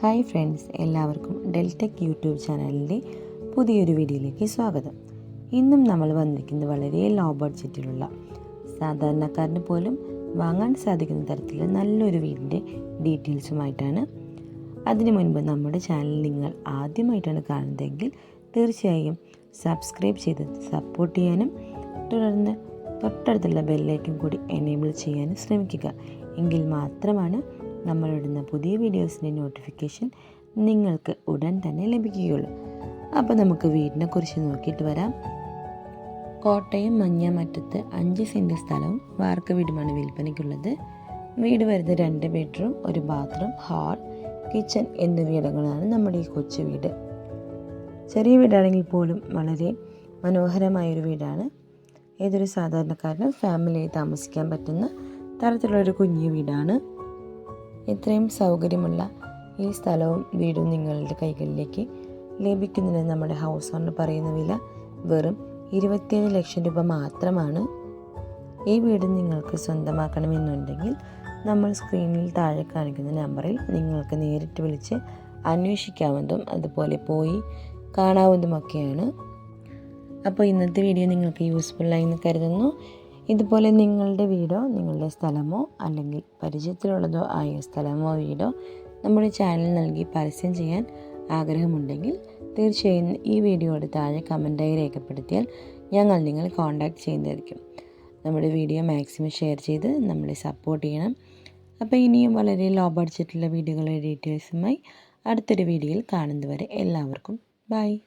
Hi friends എല്ലാവർക്കും Deltech YouTube ചാനലിന്റെ പുതിയൊരു വീഡിയോയിലേക്ക് സ്വാഗതം. ഇന്നും നമ്മൾ വന്നിരിക്കുന്നത് വളരെ ലോ ബഡ്ജറ്റിലുള്ള സാധാരണക്കാരന് പോലും വാങ്ങാൻ സാധിക്കുന്ന തരത്തിലുള്ള നല്ലൊരു വീടിന്റെ ഡീറ്റെയിൽസുമായിട്ടാണ്. അതിനു മുൻപ് നമ്മുടെ ചാനൽ നിങ്ങൾ ആദ്യമായിട്ടാണ് കാണുന്നതെങ്കിൽ തീർച്ചയായും സബ്സ്ക്രൈബ് ചെയ്ത് സപ്പോർട്ട് ചെയ്യാനും തുടർന്ന് തൊട്ടടുത്തുള്ള ബെല്ലേക്കും കൂടി എനേബിൾ ചെയ്യാനും ശ്രമിക്കുക. എങ്കിൽ മാത്രമാണ് നമ്മളിടുന്ന പുതിയ വീഡിയോസിന്റെ നോട്ടിഫിക്കേഷൻ നിങ്ങൾക്ക് ഉടൻ തന്നെ ലഭിക്കുകയുള്ളൂ. അപ്പോൾ നമുക്ക് വീടിനെ കുറിച്ച് നോക്കിയിട്ട് വരാം. കോട്ടയം മഞ്ഞമറ്റത്ത് അഞ്ച് സെന്റ് സ്ഥലവും വാർക്ക വീടുമാണ് വിൽപ്പനയ്ക്കുള്ളത്. വീട് വരുന്നത് രണ്ട് ബെഡ്റൂം ഒരു ബാത്റൂം ഹാൾ കിച്ചൺ എന്നിവയിടങ്ങളാണ് നമ്മുടെ ഈ കൊച്ചു വീട്. ചെറിയ വീടാണെങ്കിൽ പോലും വളരെ മനോഹരമായൊരു വീടാണ്. ഏതൊരു സാധാരണക്കാരനും ഫാമിലിയായി താമസിക്കാൻ പറ്റുന്ന തരത്തിലുള്ളൊരു കുഞ്ഞു വീടാണ്. ഇത്രയും സൗകര്യമുള്ള ഈ സ്ഥലവും വീടും നിങ്ങളുടെ കൈകളിലേക്ക് ലഭിക്കുന്നതിന് നമ്മുടെ ഹൗസ് ഓണർ പറയുന്ന വില വെറും ഇരുപത്തിയേഴ് ലക്ഷം രൂപ മാത്രമാണ്. ഈ വീട് നിങ്ങൾക്ക് സ്വന്തമാക്കണമെന്നുണ്ടെങ്കിൽ നമ്മൾ സ്ക്രീനിൽ താഴെ കാണിക്കുന്ന നമ്പറിൽ നിങ്ങൾക്ക് നേരിട്ട് വിളിച്ച് അന്വേഷിക്കാവുന്നതും അതുപോലെ പോയി കാണാവുന്നതുമൊക്കെയാണ്. അപ്പോൾ ഇന്നത്തെ വീഡിയോ നിങ്ങൾക്ക് യൂസ്ഫുള്ളായി എന്ന് കരുതുന്നു. ഇതുപോലെ നിങ്ങളുടെ വീടോ നിങ്ങളുടെ സ്ഥലമോ അല്ലെങ്കിൽ പരിചയത്തിലുള്ളതോ ആയ സ്ഥലമോ വീടോ നമ്മുടെ ചാനൽ നൽകി പരസ്യം ചെയ്യാൻ ആഗ്രഹമുണ്ടെങ്കിൽ തീർച്ചയായും ഈ വീഡിയോയുടെ താഴെ കമന്റായി രേഖപ്പെടുത്തിയാൽ ഞങ്ങൾ നിങ്ങളെ കോൺടാക്റ്റ് ചെയ്യുന്നതായിരിക്കും. നമ്മുടെ വീഡിയോ മാക്സിമം ഷെയർ ചെയ്ത് നമ്മളെ സപ്പോർട്ട് ചെയ്യണം. അപ്പോൾ ഇനിയും വളരെ ലോ ബഡ്ജറ്റുള്ള വീഡിയോകളുടെ ഡീറ്റെയിൽസുമായി അടുത്തൊരു വീഡിയോയിൽ കാണുന്നതുവരെ എല്ലാവർക്കും ബൈ